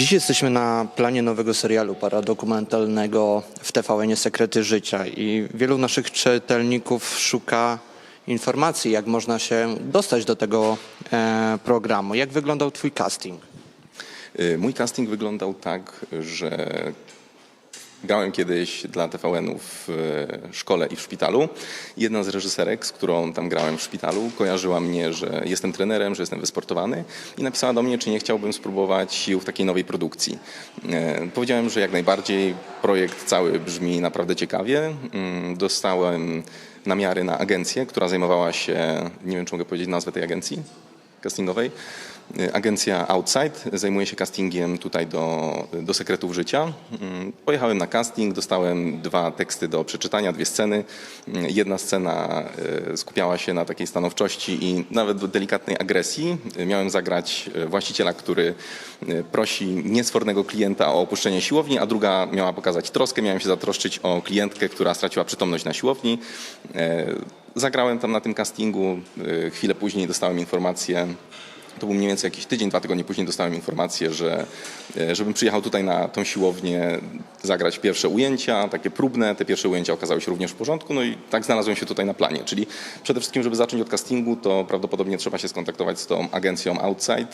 Dziś jesteśmy na planie nowego serialu paradokumentalnego w TVN Sekrety Życia i wielu naszych czytelników szuka informacji, jak można się dostać do tego e, programu. Jak wyglądał Twój casting? Y, Mój casting wyglądał tak, że grałem kiedyś dla TVN-u w e, szkole i w szpitalu. Jedna z reżyserek, z którą tam grałem w szpitalu, kojarzyła mnie, że jestem trenerem, że jestem wysportowany i napisała do mnie, czy nie chciałbym spróbować sił w takiej nowej produkcji. E, Powiedziałem, że jak najbardziej. Projekt cały brzmi naprawdę ciekawie. Mm, Dostałem namiary na agencję, która zajmowała się, nie wiem czy mogę powiedzieć nazwę tej agencji castingowej. Y, Agencja Outside zajmuje się castingiem tutaj do, do sekretów życia. Mm, Pojechałem na casting, dostałem dwa teksty do przeczytania, dwie sceny. Mm, Jedna scena y, skupiała się na takiej stanowczości i nawet delikatnej agresji. Y, Miałem zagrać właściciela, który prosi niesfornego klienta o opuszczenie siłowni, a druga miała pokazać troskę. Miałem się zatroszczyć o klientkę, która straciła przytomność na siłowni. Zagrałem tam na tym castingu. Chwilę później dostałem informację, to był mniej więcej jakiś tydzień, dwa tygodnie później dostałem informację, że e, żebym przyjechał tutaj na tą siłownię zagrać pierwsze ujęcia, takie próbne. Te pierwsze ujęcia okazały się również w porządku, no i tak znalazłem się tutaj na planie. Czyli przede wszystkim, żeby zacząć od castingu, to prawdopodobnie trzeba się skontaktować z tą agencją Outside,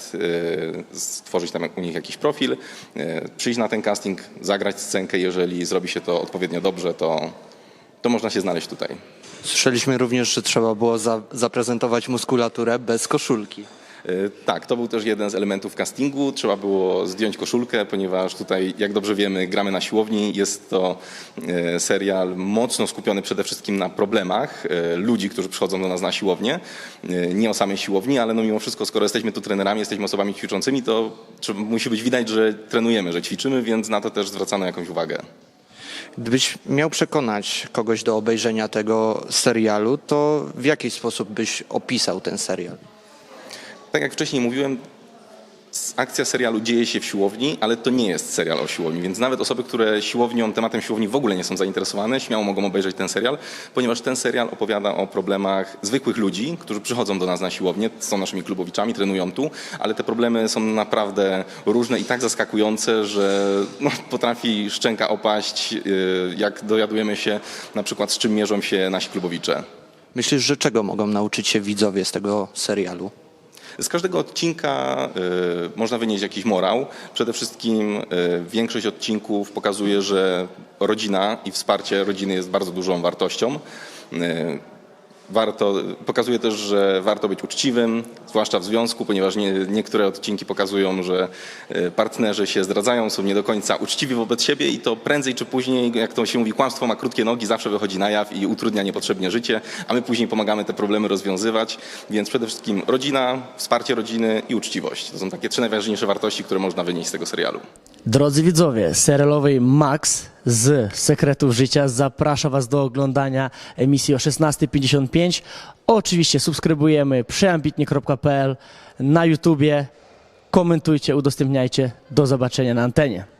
e, stworzyć tam u nich jakiś profil, e, przyjść na ten casting, zagrać scenkę. Jeżeli zrobi się to odpowiednio dobrze, to, to można się znaleźć tutaj. Słyszeliśmy również, że trzeba było za, zaprezentować muskulaturę bez koszulki. E, Tak, to był też jeden z elementów castingu. Trzeba było zdjąć koszulkę, ponieważ tutaj, jak dobrze wiemy, gramy na siłowni. Jest to e, serial mocno skupiony przede wszystkim na problemach e, ludzi, którzy przychodzą do nas na siłownię. Nie o samej siłowni, ale no mimo wszystko, skoro jesteśmy tu trenerami, jesteśmy osobami ćwiczącymi, to musi być widać, że trenujemy, że ćwiczymy, więc na to też zwracano jakąś uwagę. Gdybyś miał przekonać kogoś do obejrzenia tego serialu, to w jaki sposób byś opisał ten serial? Tak jak wcześniej mówiłem, akcja serialu dzieje się w siłowni, ale to nie jest serial o siłowni, więc nawet osoby, które siłownią, tematem siłowni w ogóle nie są zainteresowane, śmiało mogą obejrzeć ten serial, ponieważ ten serial opowiada o problemach zwykłych ludzi, którzy przychodzą do nas na siłownię, są naszymi klubowiczami, trenują tu, ale te problemy są naprawdę różne i tak zaskakujące, że no, potrafi szczęka opaść, yy, jak dowiadujemy się na przykład z czym mierzą się nasi klubowicze. Myślisz, że czego mogą nauczyć się widzowie z tego serialu? Z każdego odcinka y, można wynieść jakiś morał. Przede wszystkim y, większość odcinków pokazuje, że rodzina i wsparcie rodziny jest bardzo dużą wartością. Warto, pokazuje też, że warto być uczciwym, zwłaszcza w związku, ponieważ nie, niektóre odcinki pokazują, że y, partnerzy się zdradzają, są nie do końca uczciwi wobec siebie i to prędzej czy później, jak to się mówi, kłamstwo ma krótkie nogi, zawsze wychodzi na jaw i utrudnia niepotrzebnie życie, a my później pomagamy te problemy rozwiązywać. Więc przede wszystkim rodzina, wsparcie rodziny i uczciwość. To są takie trzy najważniejsze wartości, które można wynieść z tego serialu. Drodzy widzowie, serialowej Max z Sekretów Życia zaprasza Was do oglądania emisji o 16.55. Oczywiście subskrybujemy przeambitnie.pl na YouTubie. Komentujcie, udostępniajcie. Do zobaczenia na antenie.